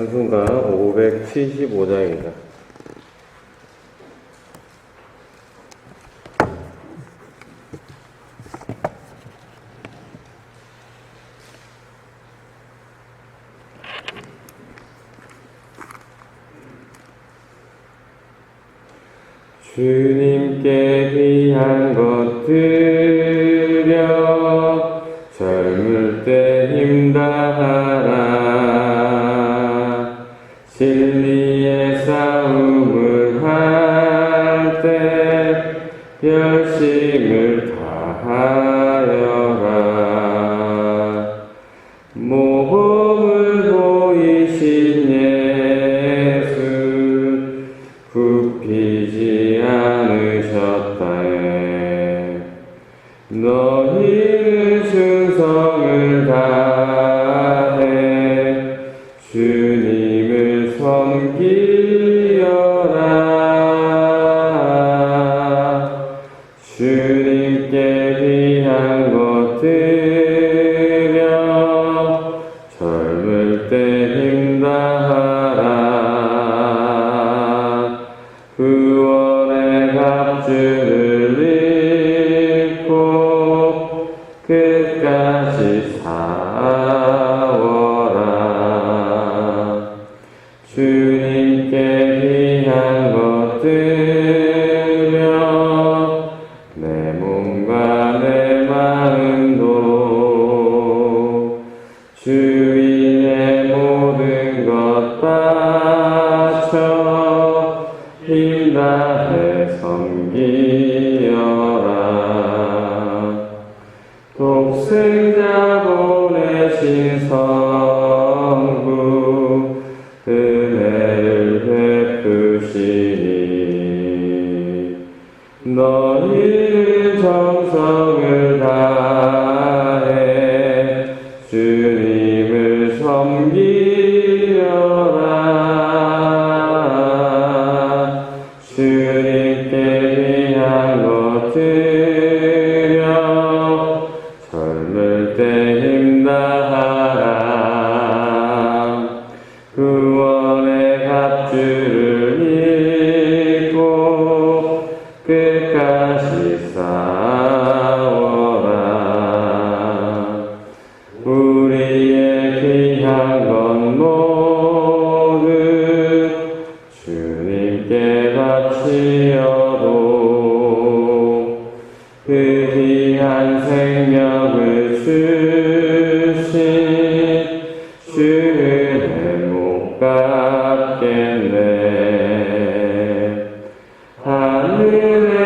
찬송가 575장입니다. 하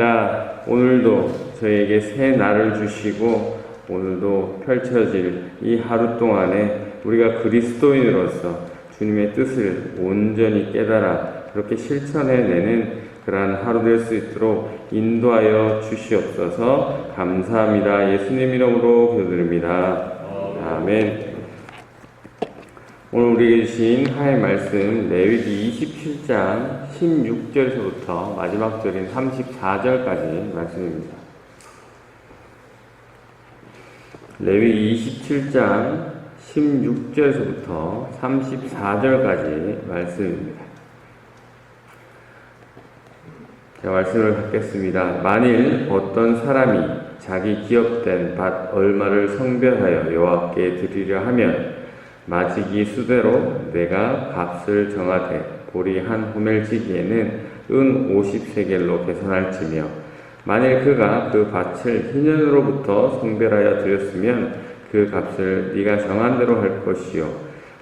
감사합니다 오늘도 저에게 새 날을 주시고 오늘도 펼쳐질 이 하루 동안에 우리가 그리스도인으로서 주님의 뜻을 온전히 깨달아 그렇게 실천해내는 그러한 하루 될 수 있도록 인도하여 주시옵소서 감사합니다. 예수님 이름으로 기도드립니다. 아멘. 오늘 우리에게 주신 하나의 말씀 레위기 27장 16절에서부터 마지막 절인 34절까지 말씀입니다. 레위 27장 16절에서부터 34절까지 말씀입니다. 제가 말씀을 받겠습니다. 만일 어떤 사람이 자기 기업된 밭 얼마를 성별하여 여호와께 드리려 하면 마지기 수대로 내가 값을 정하되 보리 한 호멜지기에는 은 50세겔로 계산할지며 만일 그가 그 밭을 희년으로부터 성별하여 드렸으면 그 값을 네가 정한 대로 할 것이요.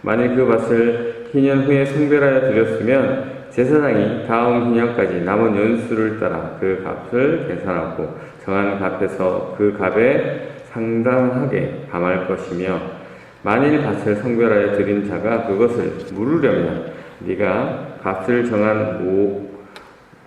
만일 그 밭을 희년 후에 성별하여 드렸으면 제사장이 다음 희년까지 남은 연수를 따라 그 값을 계산하고 정한 값에서 그 값에 상당하게 감할 것이며 만일 밭을 성별하여 드린 자가 그것을 물으려면 네가 값을 정한 오,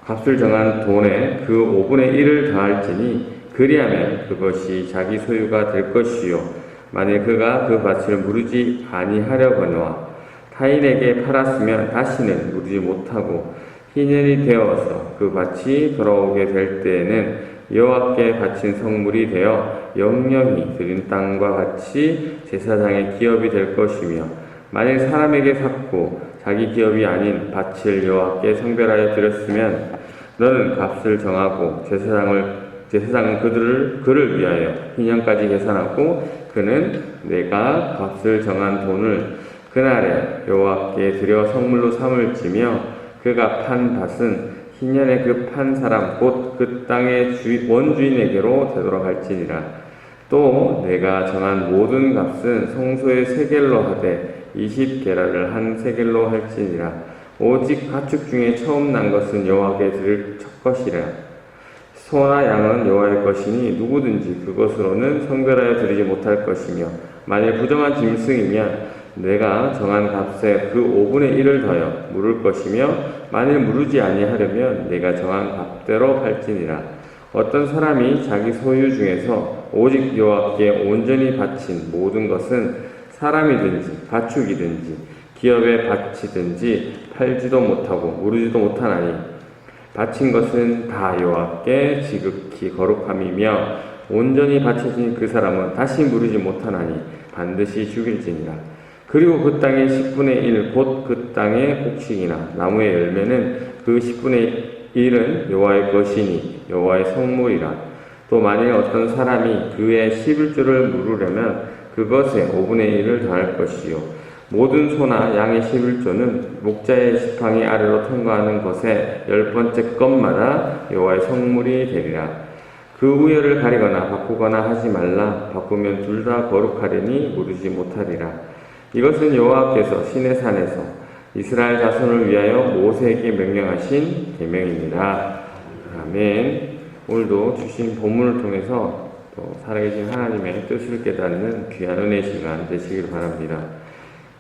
값을 정한 돈의 그 5분의 1을 더할지니 그리하면 그것이 자기 소유가 될 것이요. 만일 그가 그 밭을 무르지 아니하려거니와 타인에게 팔았으면 다시는 무르지 못하고 희년이 되어서 그 밭이 돌아오게 될 때에는 여호와께 바친 성물이 되어 영영이 드린 땅과 같이 제사장의 기업이 될 것이며 만일 사람에게 샀고 자기 기업이 아닌 밭을 여호와께 성별하여 드렸으면 너는 값을 정하고 제사장을 제사장은 그들을 그를 위하여 희년까지 계산하고 그는 내가 값을 정한 돈을 그날에 여호와께 드려 성물로 삼을지며 그가 판 밭은 희년에 그 판 사람 곧 그 땅의 주인, 원주인에게로 되돌아갈지니라. 또 내가 정한 모든 값은 성소의 세겔로 하되 20게라를 한 세겔로 할지니라. 오직 가축 중에 처음 난 것은 여호와께 드릴 첫 것이라. 소나 양은 여호와의 것이니 누구든지 그것으로는 성별하여 드리지 못할 것이며 만일 부정한 짐승이면 내가 정한 값에 그 5분의 1을 더하여 물을 것이며 만일 무르지 아니하려면 내가 정한 값대로 팔지니라. 어떤 사람이 자기 소유 중에서 오직 여호와께 온전히 바친 모든 것은 사람이든지 가축이든지 기업에 바치든지 팔지도 못하고 무르지도 못하나니 바친 것은 다 여호와께 지극히 거룩함이며 온전히 바쳐진 그 사람은 다시 무르지 못하나니 반드시 죽일지니라. 그리고 그 땅의 10분의 1 곧 그 땅의 곡식이나 나무의 열매는 그 10분의 1은 여호와의 것이니 여호와의 성물이라. 또 만일 어떤 사람이 그의 11조를 물으려면 그것에 5분의 1을 더할 것이요 모든 소나 양의 11조는 목자의 지팡이 아래로 통과하는 것에 열 번째 것마다 여호와의 성물이 되리라 그 우열을 가리거나 바꾸거나 하지 말라 바꾸면 둘 다 거룩하리니 모르지 못하리라 이것은 여호와께서 시내 산에서 이스라엘 자손을 위하여 모세에게 명령하신 계명입니다. 아멘. 오늘도 주신 본문을 통해서 또 살아계신 하나님의 뜻을 깨닫는 귀한 은혜 시간 되시길 바랍니다.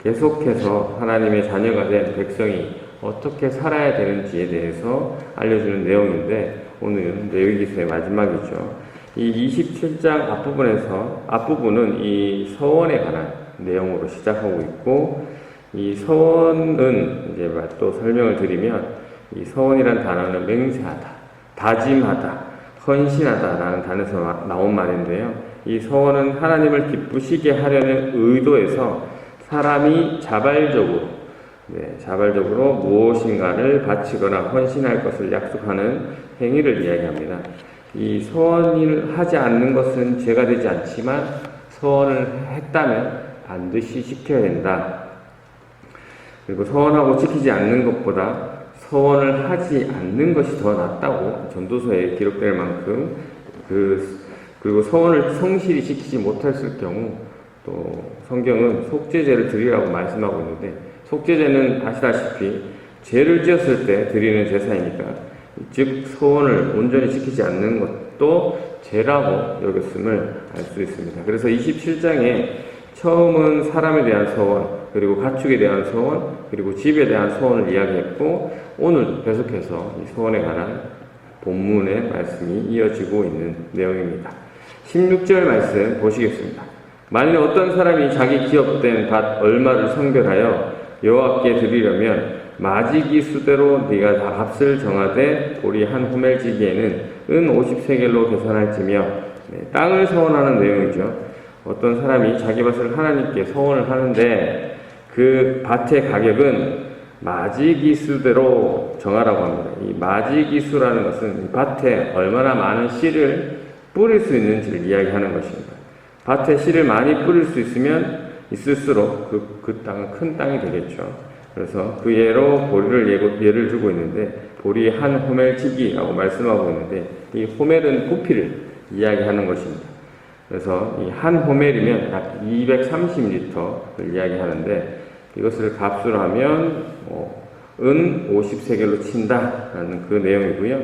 계속해서 하나님의 자녀가 된 백성이 어떻게 살아야 되는지에 대해서 알려주는 내용인데 오늘은 레위기서의 마지막이죠. 이 27장 앞부분에서 앞부분은 이 서원에 관한 내용으로 시작하고 있고 이 서원은 이제 또 설명을 드리면 이 서원이란 단어는 맹세하다, 다짐하다, 헌신하다라는 단어에서 나온 말인데요. 이 서원은 하나님을 기쁘시게 하려는 의도에서 사람이 자발적으로 네, 자발적으로 무엇인가를 바치거나 헌신할 것을 약속하는 행위를 이야기합니다. 이 서원을 하지 않는 것은 죄가 되지 않지만 서원을 했다면 반드시 지켜야 된다. 그리고 서원하고 지키지 않는 것보다 서원을 하지 않는 것이 더 낫다고 전도서에 기록될 만큼 그 그리고 서원을 성실히 지키지 못했을 경우 또 성경은 속죄제를 드리라고 말씀하고 있는데 속죄제는 아시다시피 죄를 지었을 때 드리는 제사이니까 즉 서원을 온전히 지키지 않는 것도 죄라고 여겼음을 알 수 있습니다. 그래서 27장에 처음은 사람에 대한 서원, 그리고 가축에 대한 서원, 그리고 집에 대한 서원을 이야기했고, 오늘도 계속해서 이 서원에 관한 본문의 말씀이 이어지고 있는 내용입니다. 16절 말씀 보시겠습니다. 만일 어떤 사람이 자기 기업된 밭 얼마를 성별하여 여호와께 드리려면 마지기 수대로 네가 다 값을 정하되 우리 한 호멜지기에는 은 50세겔로 계산할지며 네, 땅을 서원하는 내용이죠. 어떤 사람이 자기 밭을 하나님께 서원을 하는데 그 밭의 가격은 마지기수대로 정하라고 합니다. 이 마지기수라는 것은 밭에 얼마나 많은 씨를 뿌릴 수 있는지를 이야기하는 것입니다. 밭에 씨를 많이 뿌릴 수 있으면 있을수록 그, 그 땅은 큰 땅이 되겠죠. 그래서 그 예로 보리를 예고, 예를 들고 있는데 보리 한 호멜 치기라고 말씀하고 있는데 이 호멜은 부피를 이야기하는 것입니다. 그래서 이 한 호멜이면 약 230리터를 이야기하는데 이것을 값으로 하면 뭐, 은 50세겔로 친다라는 그 내용이고요.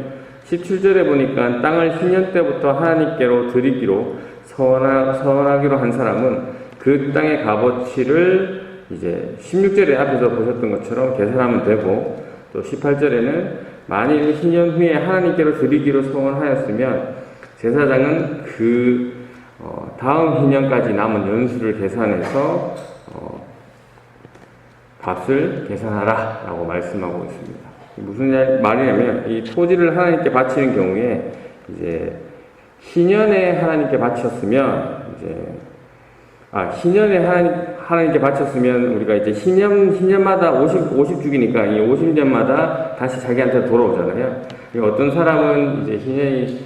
17절에 보니까 땅을 신년 때부터 하나님께로 드리기로 서원하, 서원하기로 한 사람은 그 땅의 값어치를 이제 16절에 앞에서 보셨던 것처럼 계산하면 되고 또 18절에는 만일 신년 후에 하나님께로 드리기로 서원하였으면 제사장은 그 어, 다음 희년까지 남은 연수를 계산해서 어, 값을 계산하라 라고 말씀하고 있습니다. 무슨 말이냐면 이 토지를 하나님께 바치는 경우에 이제 희년에 하나님께 바쳤으면 이제 아 희년에 하나님 하나님께 바쳤으면 우리가 이제 희년 희년마다 50 50주기니까 이 50년마다 다시 자기한테 돌아오잖아요. 이 어떤 사람은 이제 희년이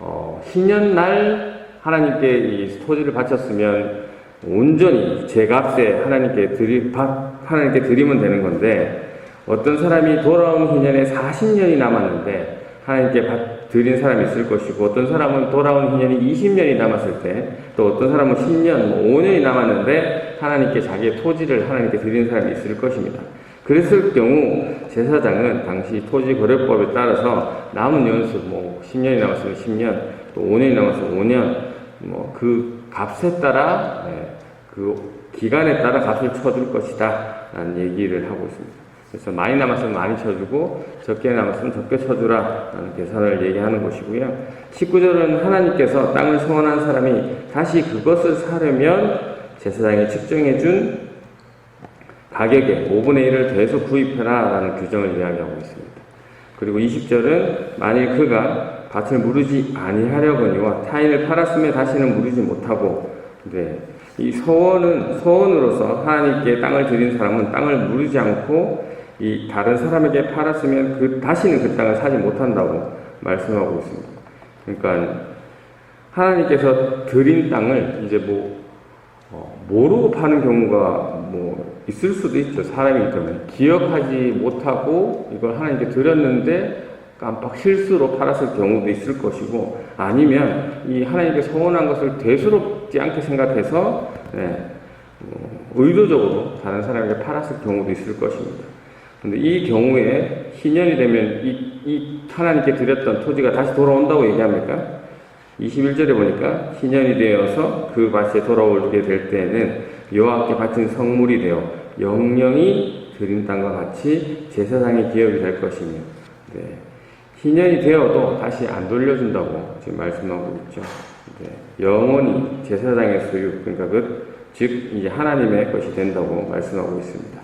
어 희년 날 하나님께 이 토지를 바쳤으면 온전히 제 값에 하나님께 드리 바- 하나님께 드리면 되는 건데 어떤 사람이 돌아온 희년에 40년이 남았는데 하나님께 받- 드린 사람이 있을 것이고 어떤 사람은 돌아온 희년이 20년이 남았을 때 또 어떤 사람은 10년, 뭐 5년이 남았는데 하나님께 자기의 토지를 하나님께 드린 사람이 있을 것입니다. 그랬을 경우 제사장은 당시 토지 거래법에 따라서 남은 연수 뭐 10년이 남았으면 10년, 또 5년이 남았으면 5년 뭐 그 값에 따라 예, 그 기간에 따라 값을 쳐줄 것이다 라는 얘기를 하고 있습니다. 그래서 많이 남았으면 많이 쳐주고 적게 남았으면 적게 쳐주라 라는 계산을 얘기하는 것이고요. 19절은 하나님께서 땅을 성원한 사람이 다시 그것을 사려면 제사장이 측정해준 가격의 5분의 1을 더해서 구입해라 라는 규정을 이야기하고 있습니다. 그리고 20절은 만일 그가 밭을 무르지 아니하려거니와 타인을 팔았음에 다시는 무르지 못하고 네. 이 서원은 서원으로서 하나님께 땅을 드린 사람은 땅을 무르지 않고 이 다른 사람에게 팔았으면 그 다시는 그 땅을 사지 못한다고 말씀하고 있습니다. 그러니까 하나님께서 드린 땅을 이제 뭐 어, 모르고 파는 경우가 뭐 있을 수도 있죠. 사람이 그러면 기억하지 못하고 이걸 하나님께 드렸는데 깜빡 실수로 팔았을 경우도 있을 것이고 아니면 이 하나님께 서원한 것을 대수롭지 않게 생각해서 네, 어, 의도적으로 다른 사람에게 팔았을 경우도 있을 것입니다. 근데 이 경우에 희년이 되면 이, 이 하나님께 드렸던 토지가 다시 돌아온다고 얘기합니까? 21절에 보니까 희년이 되어서 그 밭에 돌아오게 될 때에는 여호와께 바친 성물이 되어 영영이 드린 땅과 같이 제사장의 기업이 될 것이며 네. 희년이 되어도 다시 안 돌려준다고 지금 말씀하고 있죠. 네. 영원히 제사장의 소유 그러니까 그 즉 이제 하나님의 것이 된다고 말씀하고 있습니다.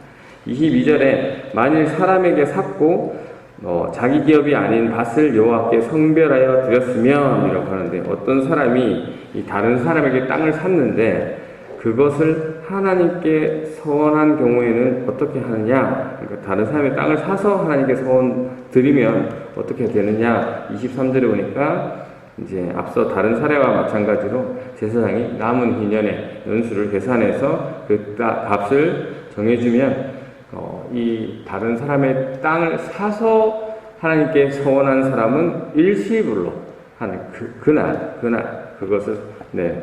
22절에 만일 사람에게 샀고 어, 자기 기업이 아닌 밭을 여호와께 성별하여 드렸으면 이라고 하는데 어떤 사람이 이 다른 사람에게 땅을 샀는데 그것을 하나님께 서원한 경우에는 어떻게 하느냐? 그러니까 다른 사람의 땅을 사서 하나님께 서원 드리면 어떻게 되느냐? 23절에 보니까 이제 앞서 다른 사례와 마찬가지로 제사장이 남은 희년의 연수를 계산해서 그 따- 값을 정해주면 어, 이 다른 사람의 땅을 사서 하나님께 서원한 사람은 일시불로 하는 그, 그날 그날 그것을 네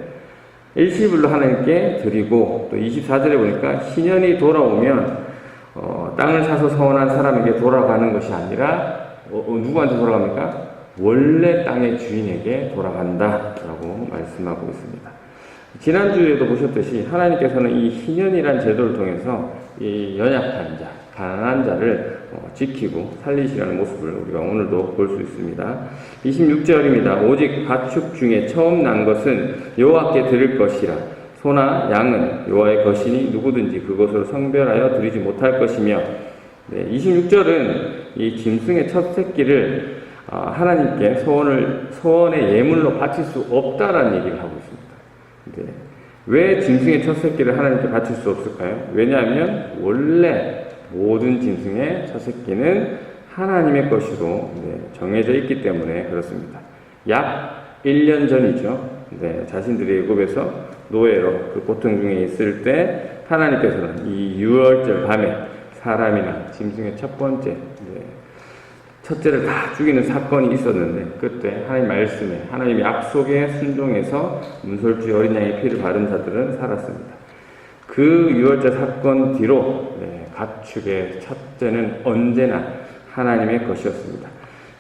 일시불로 하나님께 드리고 또 24절에 보니까 신년이 돌아오면 어, 땅을 사서 서원한 사람에게 돌아가는 것이 아니라 어, 어, 누구한테 돌아갑니까? 원래 땅의 주인에게 돌아간다라고 말씀하고 있습니다. 지난주에도 보셨듯이 하나님께서는 이 희년이란 제도를 통해서 이 연약한 자, 가난한 자를 어, 지키고 살리시라는 모습을 우리가 오늘도 볼 수 있습니다. 26절입니다. 오직 가축 중에 처음 난 것은 여호와께 드릴 것이라. 소나 양은 여호와의 것이니 누구든지 그것으로 성별하여 드리지 못할 것이며 네, 26절은 이 짐승의 첫 새끼를 아, 하나님께 소원을 소원의 예물로 바칠 수 없다라는 얘기를 하고 있습니다. 네. 왜 짐승의 첫 새끼를 하나님께 바칠 수 없을까요? 왜냐하면 원래 모든 짐승의 첫 새끼는 하나님의 것으로 네, 정해져 있기 때문에 그렇습니다. 약 1년 전이죠. 네, 자신들이 애굽에서 노예로 그 고통 중에 있을 때 하나님께서는 이 6월절 밤에 사람이나 짐승의 첫 번째 네, 첫째를 다 죽이는 사건이 있었는데 그때 하나님 말씀에 하나님 약속에 순종해서 문설주의 어린 양의 피를 바른 자들은 살았습니다. 그 유월절 사건 뒤로 네, 가축의 첫째는 언제나 하나님의 것이었습니다.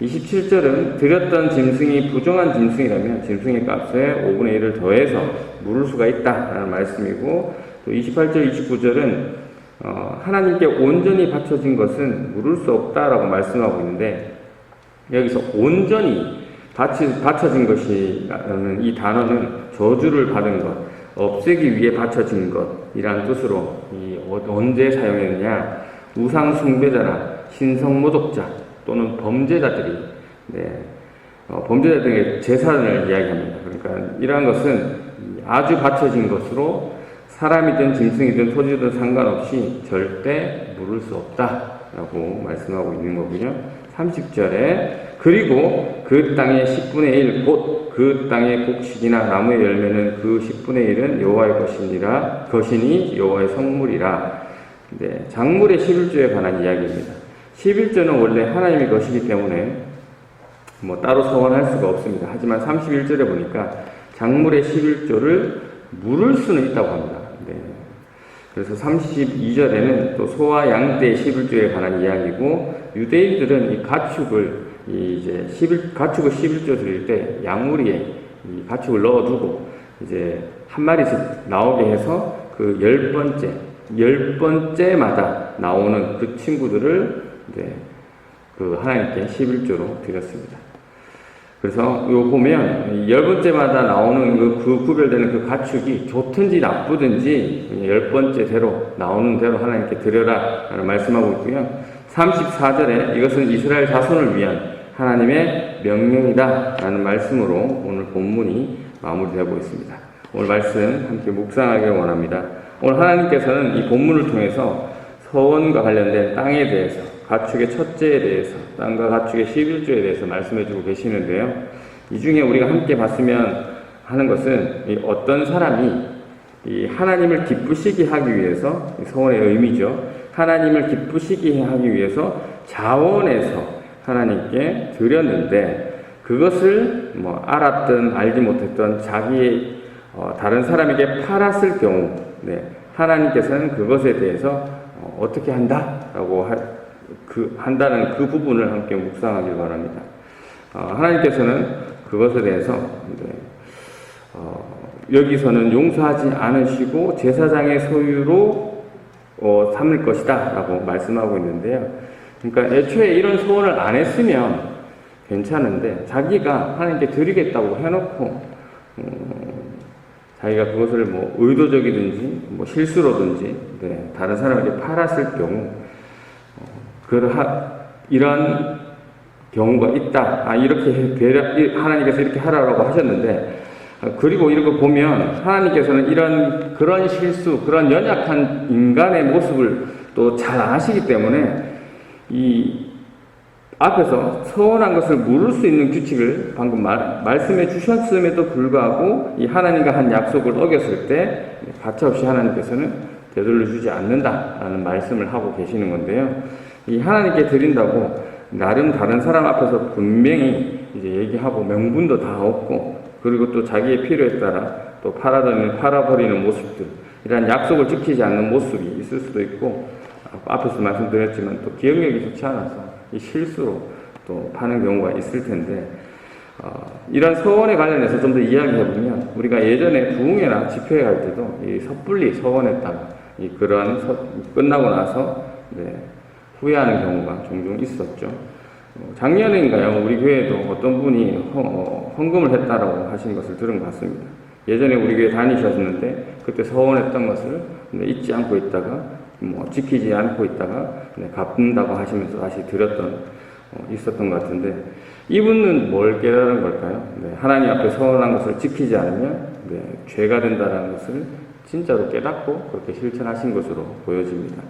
27절은 드렸던 짐승이 부정한 짐승이라면 짐승의 값에 5분의 1을 더해서 물을 수가 있다라는 말씀이고 또 28절, 29절은 어, 하나님께 온전히 바쳐진 것은 물을 수 없다라고 말씀하고 있는데 여기서 온전히 바치, 바쳐진 것이라는 이 단어는 저주를 받은 것, 없애기 위해 바쳐진 것이라는 뜻으로 이 어- 언제 사용했느냐 우상 숭배자나 신성 모독자 또는 범죄자들이 네, 어, 범죄자들의 재산을 이야기합니다. 그러니까 이러한 것은 아주 바쳐진 것으로 사람이든 짐승이든 토지든 상관없이 절대 물을 수 없다라고 말씀하고 있는 거군요. 30절에 그리고 그 땅의 10분의 1 곧 그 땅의 곡식이나 나무의 열매는 그 10분의 1은 여호와의 것이니라 것이니 여호와의 성물이라. 네, 작물의 11조에 관한 이야기입니다. 11조는 원래 하나님의 것이기 때문에 뭐 따로 서원할 수가 없습니다. 하지만 31절에 보니까 작물의 11조를 물을 수는 있다고 합니다. 네. 그래서 32절에는 또 소와 양떼의 11조에 관한 이야기고 유대인들은 이 가축을 이 이제 11 가축을 11조 드릴 때 양무리에 이 가축을 넣어두고 이제 한 마리씩 나오게 해서 그 열 번째 열 번째마다 나오는 그 친구들을 이제 그 하나님께 11조로 드렸습니다. 그래서 요 보면 이열 번째마다 나오는 그, 그 구별되는 그 가축이 좋든지 나쁘든지 열 번째 대로 나오는 대로 하나님께 드려라 라는 말씀하고 있고요. 34절에 이것은 이스라엘 자손을 위한 하나님의 명령이다 라는 말씀으로 오늘 본문이 마무리되고 있습니다. 오늘 말씀 함께 묵상하길 원합니다. 오늘 하나님께서는 이 본문을 통해서 서원과 관련된 땅에 대해서 가축의 첫째에 대해서 땅과 가축의 11조에 대해서 말씀해 주고 계시는데요. 이 중에 우리가 함께 봤으면 하는 것은 이 어떤 사람이 이 하나님을 기쁘시게 하기 위해서 이 서원의 의미죠. 하나님을 기쁘시게 하기 위해서 자원해서 하나님께 드렸는데 그것을 뭐 알았든 알지 못했던 자기의 어, 다른 사람에게 팔았을 경우 네, 하나님께서는 그것에 대해서 어, 어떻게 한다라고 하, 그, 한다는 그 부분을 함께 묵상하길 바랍니다. 어, 하나님께서는 그것에 대해서 네, 어, 여기서는 용서하지 않으시고 제사장의 소유로 어, 삼을 것이다라고 말씀하고 있는데요. 그러니까 애초에 이런 소원을 안 했으면 괜찮은데 자기가 하나님께 드리겠다고 해놓고 음, 자기가 그것을 뭐 의도적이든지 뭐 실수로든지 네, 다른 사람에게 팔았을 경우 어, 이런 경우가 있다. 아 이렇게 이- 하나님께서 이렇게 하라고 하셨는데 아, 그리고 이런 거 보면 하나님께서는 이런 그런 실수, 그런 연약한 인간의 모습을 또 잘 아시기 때문에 이 앞에서 서원한 것을 물을 수 있는 규칙을 방금 말, 말씀해 주셨음에도 불구하고 이 하나님과 한 약속을 어겼을 때 가차없이 하나님께서는 되돌려 주지 않는다라는 말씀을 하고 계시는 건데요. 이 하나님께 드린다고 나름 다른 사람 앞에서 분명히 이제 얘기하고 명분도 다 없고 그리고 또 자기의 필요에 따라 또 팔아버리는, 팔아버리는 모습들 이런 약속을 지키지 않는 모습이 있을 수도 있고 앞에서 말씀드렸지만 또 기억력이 좋지 않아서 이 실수로 또 파는 경우가 있을 텐데 어, 이런 서원에 관련해서 좀 더 이야기해 보면 우리가 예전에 부흥회나 집회에 갈 때도 이 섣불리 서원했다가 이 그러한 서- 끝나고 나서 네, 후회하는 경우가 종종 있었죠. 어, 작년인가요? 우리 교회에도 어떤 분이 헌, 어, 헌금을 했다라고 하신 것을 들은 것 같습니다. 예전에 우리 교회 다니셨는데 그때 서원했던 것을 네, 잊지 않고 있다가 뭐 지키지 않고 있다가 네, 갚는다고 하시면서 다시 드렸던 어, 있었던 것 같은데 이분은 뭘 깨달은 걸까요? 네, 하나님 앞에 서원한 것을 지키지 않으면 네, 죄가 된다는 것을 진짜로 깨닫고 그렇게 실천하신 것으로 보여집니다.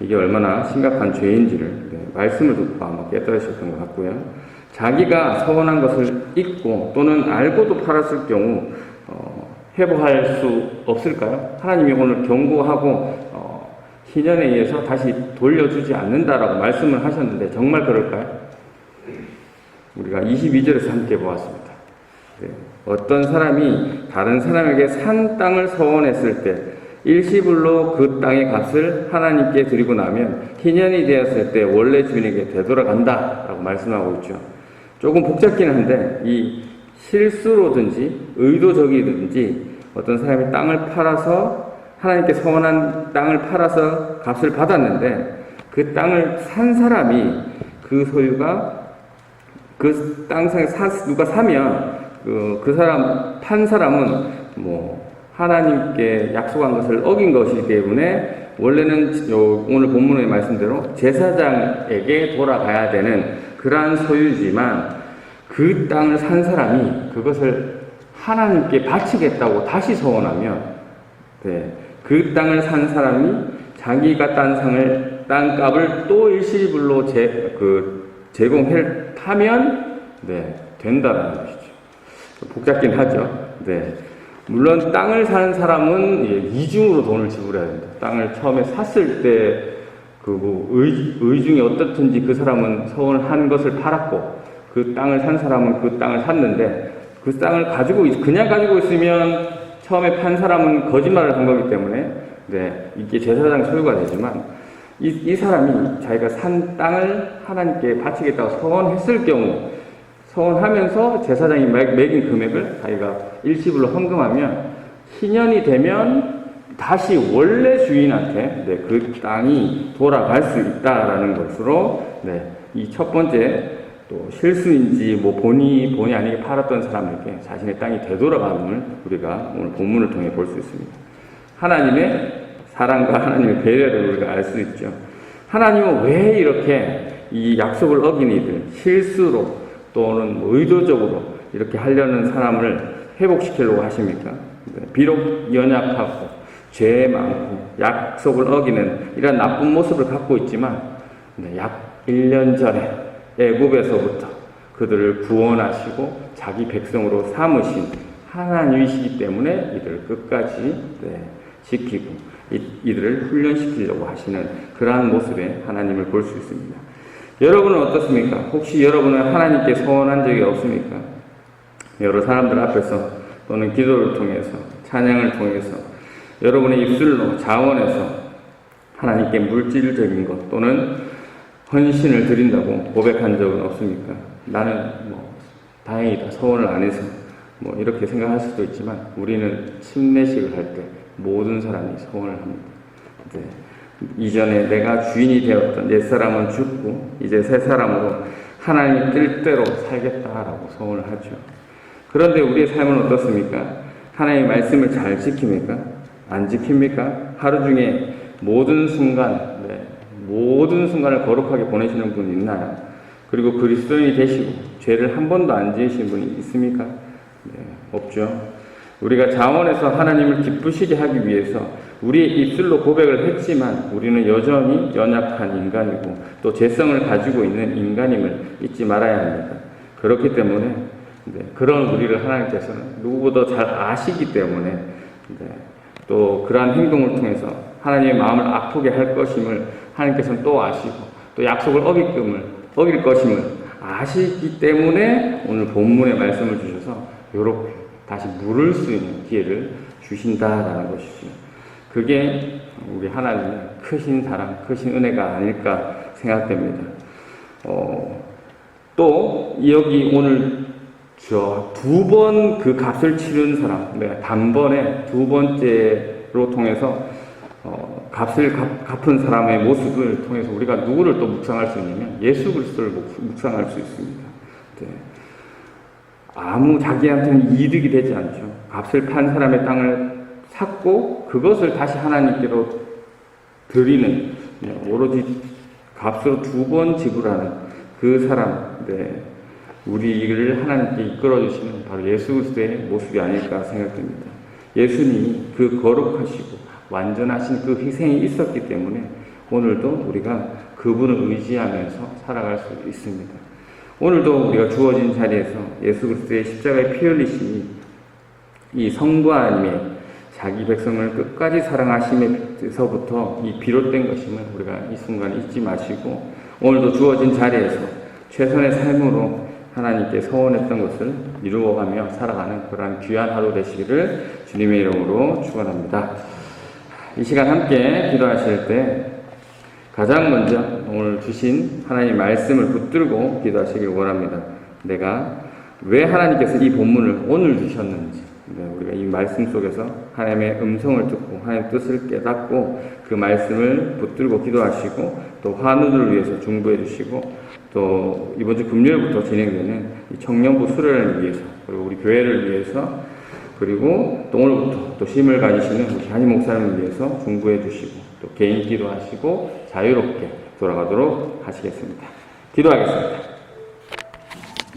이게 얼마나 심각한 죄인지를 네, 말씀을 듣고 아마 깨달으셨던 것 같고요. 자기가 서원한 것을 잊고 또는 알고도 팔았을 경우 어, 회복할 수 없을까요? 하나님이 오늘 경고하고 어, 희년에 의해서 다시 돌려주지 않는다라고 말씀을 하셨는데 정말 그럴까요? 우리가 22절에서 함께 보았습니다. 네. 어떤 사람이 다른 사람에게 산 땅을 서원했을 때 일시불로 그 땅의 값을 하나님께 드리고 나면 희년이 되었을 때 원래 주인에게 되돌아간다 라고 말씀하고 있죠. 조금 복잡긴 한데 이 실수로든지 의도적이든지 어떤 사람이 땅을 팔아서 하나님께 서원한 땅을 팔아서 값을 받았는데 그 땅을 산 사람이 그 소유가 그 땅상에 사, 누가 사면 그, 그 사람 판 사람은 뭐 하나님께 약속한 것을 어긴 것이기 때문에 원래는 요 오늘 본문의 말씀대로 제사장에게 돌아가야 되는 그러한 소유지만 그 땅을 산 사람이 그것을 하나님께 바치겠다고 다시 서원하면 네, 그 땅을 산 사람이 자기가 딴 상을 땅값을 또 일시불로 제, 그 제공해 타면 네, 된다라는 것이죠. 복잡긴 하죠. 네. 물론 땅을 사는 사람은 예, 이중으로 돈을 지불해야 됩니다. 땅을 처음에 샀을 때그뭐 의중이 어떻든지 그 사람은 서원을 한 것을 팔았고 그 땅을 산 사람은 그 땅을 샀는데 그 땅을 가지고 있- 그냥 가지고 있으면 처음에 판 사람은 거짓말을 한 거기 때문에 네, 이게 제사장 소유가 되지만 이, 이 사람이 자기가 산 땅을 하나님께 바치겠다고 서원했을 경우 서원하면서 제사장이 매- 매긴 금액을 자기가 일시불로 헌금하면 희년이 되면 다시 원래 주인한테 네, 그 땅이 돌아갈 수 있다라는 것으로 네, 이 첫 번째 또 실수인지 뭐 본이 본이 아니게 팔았던 사람에게 자신의 땅이 되돌아감을 우리가 오늘 본문을 통해 볼 수 있습니다. 하나님의 사랑과 하나님의 배려를 우리가 알 수 있죠. 하나님은 왜 이렇게 이 약속을 어긴 이들 실수로 또는 뭐 의도적으로 이렇게 하려는 사람을 회복시키려고 하십니까? 네, 비록 연약하고 죄 많고 약속을 어기는 이런 나쁜 모습을 갖고 있지만 네, 약 1년 전에 애굽에서부터 그들을 구원하시고 자기 백성으로 삼으신 하나님이시기 때문에 이들을 끝까지 네, 지키고 이, 이들을 훈련시키려고 하시는 그러한 모습의 하나님을 볼 수 있습니다. 여러분은 어떻습니까? 혹시 여러분은 하나님께 서원한 적이 없습니까? 여러 사람들 앞에서 또는 기도를 통해서 찬양을 통해서 여러분의 입술로 자원해서 하나님께 물질적인 것 또는 헌신을 드린다고 고백한 적은 없습니까? 나는 뭐 다행이다 서원을 안 해서 뭐 이렇게 생각할 수도 있지만 우리는 침례식을 할 때 모든 사람이 서원을 합니다. 네. 이전에 내가 주인이 되었던 옛 사람은 죽고 이제 새 사람으로 하나님의 뜻대로 살겠다라고 소원을 하죠. 그런데 우리의 삶은 어떻습니까? 하나님의 말씀을 잘 지킵니까? 안 지킵니까? 하루 중에 모든 순간, 네, 모든 순간을 거룩하게 보내시는 분 있나요? 그리고 그리스도인이 되시고 죄를 한 번도 안 지으신 분이 있습니까? 네, 없죠. 우리가 자원해서 하나님을 기쁘시게 하기 위해서 우리의 입술로 고백을 했지만 우리는 여전히 연약한 인간이고 또 죄성을 가지고 있는 인간임을 잊지 말아야 합니다. 그렇기 때문에 네, 그런 우리를 하나님께서는 누구보다 잘 아시기 때문에 네, 또 그러한 행동을 통해서 하나님의 마음을 아프게 할 것임을 하나님께서는 또 아시고 또 약속을 어기끔을 어길 것임을 아시기 때문에 오늘 본문의 말씀을 주셔서 이렇게 다시 물을 수 있는 기회를 주신다라는 것이죠. 그게 우리 하나님의 크신 사랑, 크신 은혜가 아닐까 생각됩니다. 어, 또 여기 오늘 저 두 번 그 값을 치른 사람, 네, 단번에 두 번째로 통해서 어, 값을 갚, 갚은 사람의 모습을 통해서 우리가 누구를 또 묵상할 수 있냐면 예수 그리스도를 묵- 묵상할 수 있습니다. 네. 아무 자기한테는 이득이 되지 않죠. 값을 판 사람의 땅을 샀고 그것을 다시 하나님께로 드리는 네, 오로지 값으로 두 번 지불하는 그 사람, 네, 우리를 하나님께 이끌어 주시는 바로 예수 그리스도의 모습이 아닐까 생각됩니다. 예수님이 그 거룩하시고 완전하신 그 희생이 있었기 때문에 오늘도 우리가 그분을 의지하면서 살아갈 수 있습니다. 오늘도 우리가 주어진 자리에서 예수 그리스도의 십자가의 피 흘리심이 이 성부 하나님의 자기 백성을 끝까지 사랑하심에서부터 이 비롯된 것임을 우리가 이 순간 잊지 마시고 오늘도 주어진 자리에서 최선의 삶으로 하나님께 서원했던 것을 이루어가며 살아가는 그러한 귀한 하루 되시기를 주님의 이름으로 축원합니다. 이 시간 함께 기도하실 때 가장 먼저 오늘 주신 하나님 말씀을 붙들고 기도하시길 원합니다. 내가 왜 하나님께서 이 본문을 오늘 주셨는지, 네, 우리가 이 말씀 속에서 하나님의 음성을 듣고 하나님의 뜻을 깨닫고 그 말씀을 붙들고 기도하시고 또 환우들을 위해서 중보해 주시고 또 이번 주 금요일부터 진행되는 이 청년부 수련을 위해서 그리고 우리 교회를 위해서 그리고 또 오늘부터 또 심을 가지시는 우리 한희 목사님을 위해서 중보해 주시고 또 개인 기도하시고 자유롭게 돌아가도록 하시겠습니다. 기도하겠습니다.